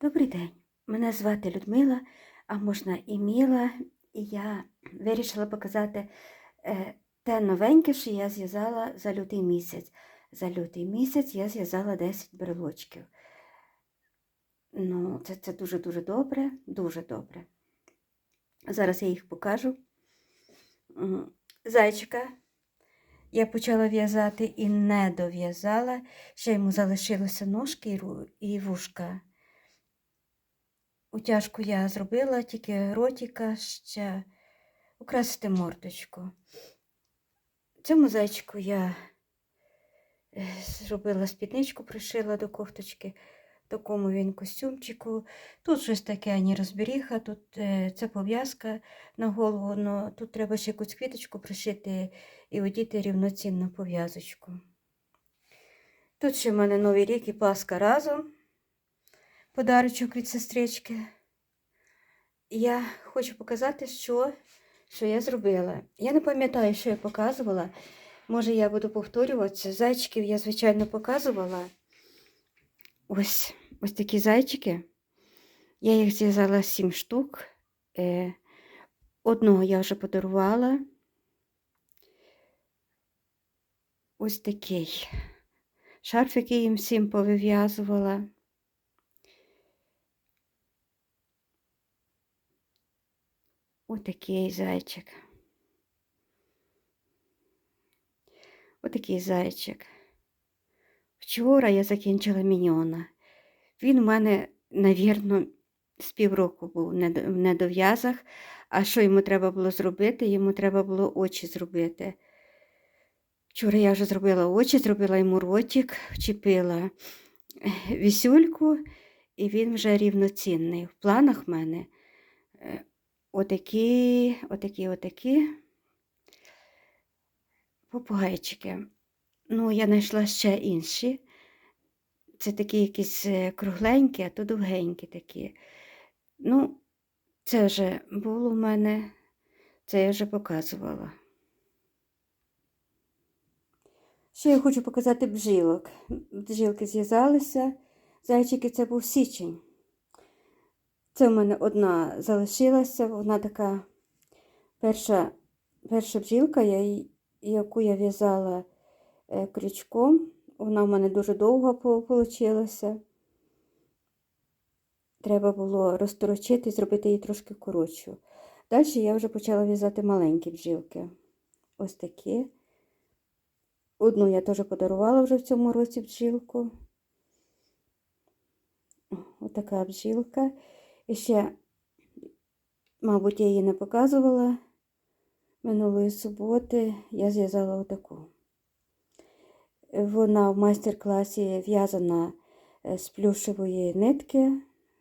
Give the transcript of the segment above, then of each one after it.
Добрий день, мене звати Людмила, а можна і Міла, і я вирішила показати е, те новеньке, що я зв'язала за лютий місяць. За лютий місяць я зв'язала 10 брелочків. Ну, це, дуже-дуже добре, дуже добре. Зараз я їх покажу. Зайчика я почала в'язати і не дов'язала. Ще йому залишилося ножки і вушка. Утяжку я зробила, тільки ротика ще украсити мордочку. Цьому зайчику я е, зробила спідничку, пришила до кофточки, такому він костюмчику. Тут щось таке ані розберіха, тут е, це пов'язка на голову, але тут треба ще якусь квіточку пришити і одіти рівноцінну пов'язочку. Тут ще в мене Новий рік і Пасха разом подарочок від сестрички. Я хочу показати, що, що я зробила. Я не пам'ятаю, що я показувала. Може, я буду повторюватися. Зайчиків я, звичайно, показувала. Ось ось такі зайчики. Я їх зв'язала сім штук. Е, Одного я вже подарувала. Ось такий шарфик я їм всім повив'язувала. Отакий зайчик. Отакий зайчик. Вчора я закінчила міньйона. Він у мене, навірно, з півроку був в недов'язах. А що йому треба було зробити? Йому треба було очі зробити. Вчора я вже зробила очі, зробила йому ротик, вчепила вісюльку, і він вже рівноцінний. В планах в мене е, отакі, отакі, отакі попугайчики. Ну, я знайшла ще інші. Це такі якісь е, кругленькі, а то довгенькі такі. Ну, це вже було в мене, це я вже показувала. Ще я хочу показати бджілок. Бджілки зв'язалися. Зайчики це був січень. Це в мене одна залишилася, вона така перша, перша бджілка, я, яку я в'язала е, крючком. Вона в мене дуже довго вийшла. Треба було розторочити, зробити її трошки коротшу. Далі я вже почала в'язати маленькі бджілки. Ось такі. Одну я теж подарувала вже в цьому році бджілку. Отака бджілка. І ще, мабуть, я її не показувала. Минулої суботи я зв'язала отаку. Вона в майстер-класі в'язана е, з плюшевої нитки,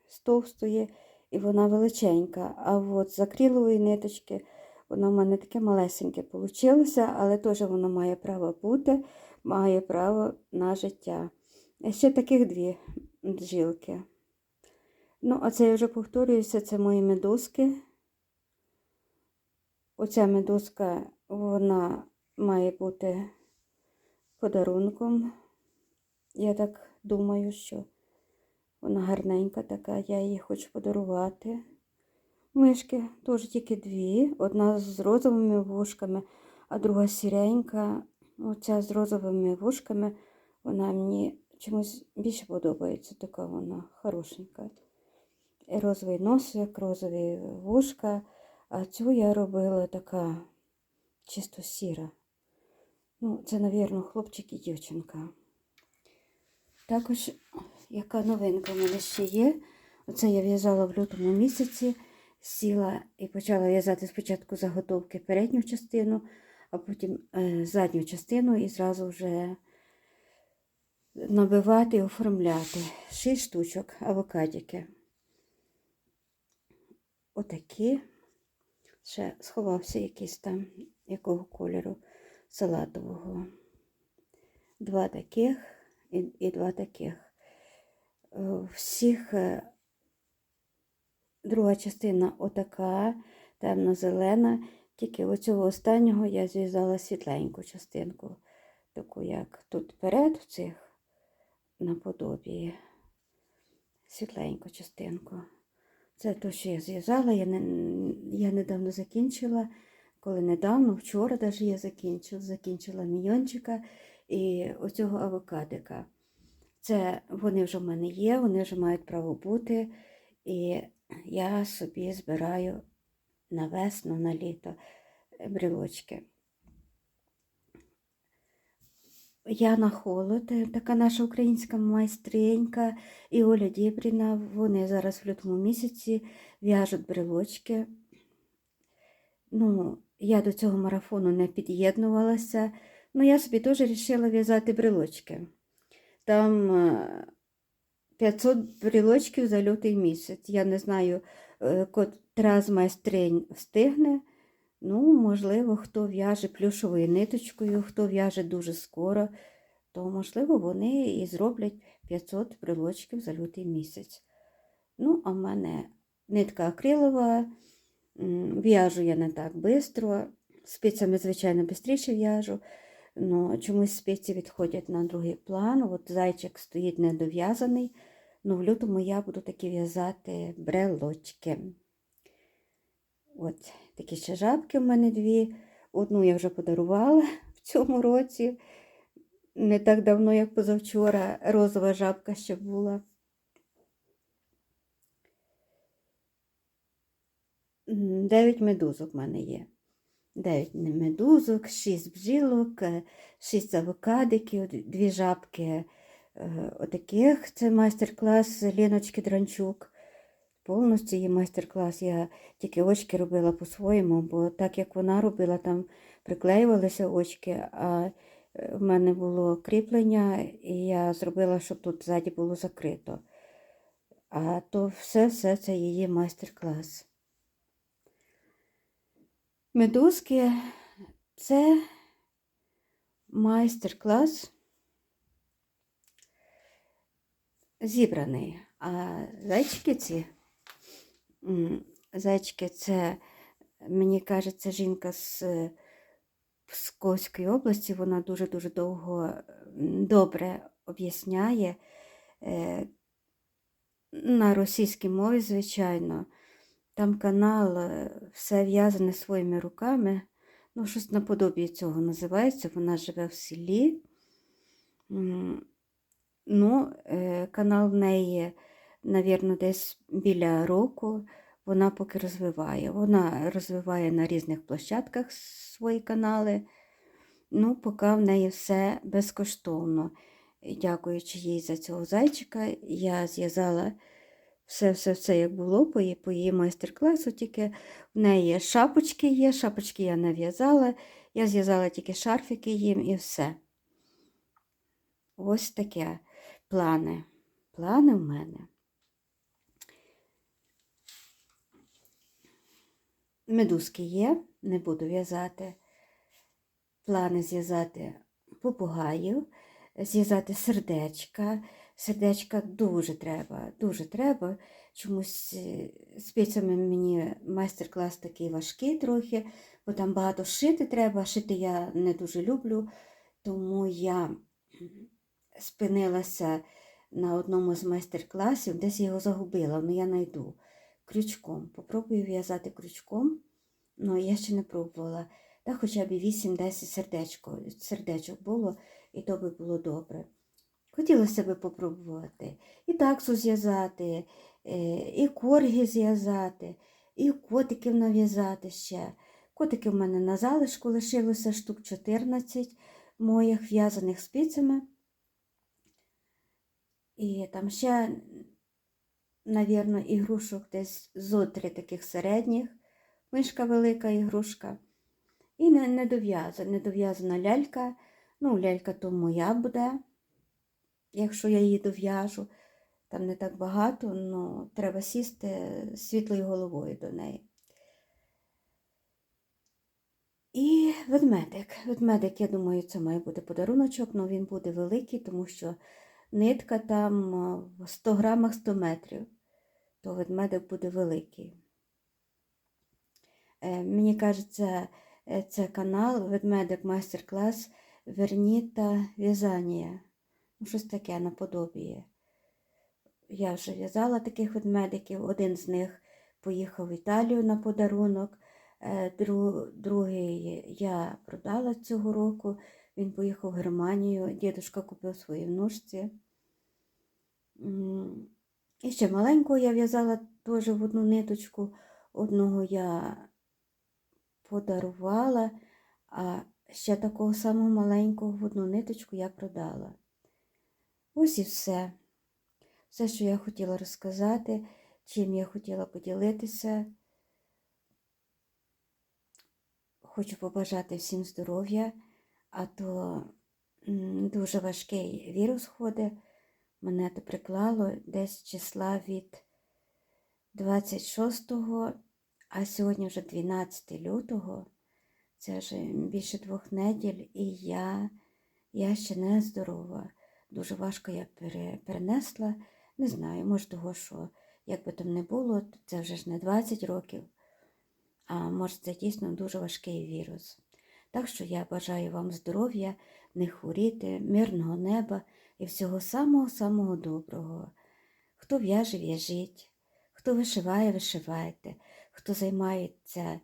з товстої, і вона величенька. А от з акрилової ниточки вона в мене таке малесеньке вийшло, але теж воно має право бути, має право на життя. Ще таких дві бджілки. Ну, а це я вже повторююся, це мої медузки. Оця медузка, вона має бути подарунком. Я так думаю, що вона гарненька така, я її хочу подарувати. Мишки теж тільки дві. Одна з розовими вушками, а друга сіренька. Оця з розовими вушками, вона мені чомусь більше подобається. Така вона хорошенька. Розовий носик, розові вушка. А цю я робила така чисто сіра. Ну, це, навірно, хлопчик і дівчинка. Також, яка новинка в мене ще є. Оце я в'язала в лютому місяці, сіла і почала в'язати спочатку заготовки передню частину, а потім е, задню частину і зразу вже набивати і оформляти. Шість штучок авокадіки. Отакі. Ще сховався якийсь там, якого кольору салатового. Два таких і, і два таких. Е, Всіх е, друга частина отака, темно-зелена, тільки оцього останнього я зв'язала світленьку частинку, таку як тут перед в цих наподобі світленьку частинку. Це те, що я зв'язала, я, не, я недавно закінчила, коли недавно, вчора навіть я закінчила, закінчила мільйончика і оцього авокадика. Це вони вже в мене є, вони вже мають право бути. І я собі збираю на весну, на літо брілочки. Яна Холод, е, така наша українська майстринька, і Оля Дібріна. Вони зараз в лютому місяці в'яжуть брелочки. Ну, я до цього марафону не під'єднувалася, ну я собі теж вирішила в'язати брелочки. Там е, 500 брелочків за лютий місяць. Я не знаю, е, котра з майстринь встигне. Ну, можливо, хто в'яже плюшовою ниточкою, хто в'яже дуже скоро, то, можливо, вони і зроблять 500 брелочків за лютий місяць. Ну, а в мене нитка акрилова, в'яжу я не так швидко. Спицями, звичайно, швидше в'яжу, але чомусь спиці відходять на другий план. От зайчик стоїть недов'язаний. Ну, в лютому я буду таки в'язати брелочки. От такі ще жабки в мене дві. Одну я вже подарувала в цьому році. Не так давно, як позавчора, розова жабка ще була. Дев'ять медузок в мене є. Дев'ять медузок, шість бджілок, е, шість авокадиків, дві жабки е, отаких. Це майстер-клас Леночки Дранчук. Повністю її майстер-клас. Я тільки очки робила по-своєму, бо так як вона робила, там приклеювалися очки, а е, в мене було кріплення, і я зробила, щоб тут ззаді було закрито. А то все-все це її майстер-клас. Медузки це майстер-клас зібраний. А зайчики ці, зайчики це, мені кажеться, жінка з Псковської області, вона дуже-дуже довго добре об'ясняє е, на російській мові, звичайно. Там канал е, все в'язане своїми руками. Ну, щось наподобі цього називається. Вона живе в селі. Ну, е, канал в неї, навірно, десь біля року. Вона поки розвиває. Вона розвиває на різних площадках свої канали. Ну, поки в неї все безкоштовно. Дякуючи їй за цього зайчика, я зв'язала все-все-все, як було по її, по її майстер-класу, тільки в неї шапочки є, шапочки я не в'язала, я зв'язала тільки шарфики їм і все. Ось таке плани. Плани в мене. Медузки є, не буду в'язати. Плани зв'язати попугаїв, зв'язати сердечка. Сердечка дуже треба, дуже треба. Чомусь е, спицями мені майстер-клас такий важкий трохи, бо там багато шити треба. Шити я не дуже люблю, тому я спинилася на одному з майстер-класів, десь його загубила, але я знайду крючком. Попробую в'язати крючком, але я ще не пробувала. Та хоча б 8-10 сердечко, сердечок було, і то би було добре. Хотілося б попробувати і таксу зв'язати, е, і корги зв'язати, і котиків нав'язати ще. Котики в мене на залишку лишилося штук 14 моїх в'язаних спицями. І там ще, навірно, ігрушок десь зо три таких середніх, мишка велика ігрушка. І недов'язана, недов'язана лялька. Ну, лялька то моя буде, якщо я її дов'яжу. Там не так багато, але треба сісти світлою головою до неї. І ведмедик. Ведмедик, я думаю, це має бути подаруночок, але він буде великий, тому що нитка там в 100 грамах 100 метрів, то ведмедик буде великий. Е, Мені кажеться, е, це канал Ведмедик майстер-клас Верніта в'язання. Ну, щось таке наподобіє. я вже в'язала таких ведмедиків. Один з них поїхав в Італію на подарунок, е, другий я продала цього року. Він поїхав в Германію. Дідушка купив своїй внучці. І ще маленького я в'язала теж в одну ниточку. Одного я подарувала, а ще такого самого маленького в одну ниточку я продала. Ось і все. Все, що я хотіла розказати, чим я хотіла поділитися. Хочу побажати всім здоров'я, а то дуже важкий вірус ходить. Мене то приклало десь числа від 26-го, а сьогодні вже 12 лютого. Це вже більше двох неділь, і я, я ще не здорова. Дуже важко я перенесла. Не знаю, може того, що як би там не було, це вже ж не 20 років, а може це дійсно дуже важкий вірус. Так що я бажаю вам здоров'я, не хворіти, мирного неба і всього самого-самого доброго. Хто в'яже, в'яжіть, хто вишиває, вишивайте, хто займається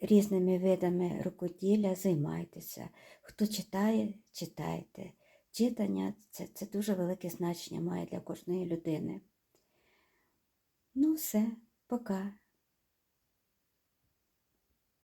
різними видами рукоділля, займайтеся. Хто читає, читайте. Читання це, це дуже велике значення має для кожної людини. Ну, все, пока.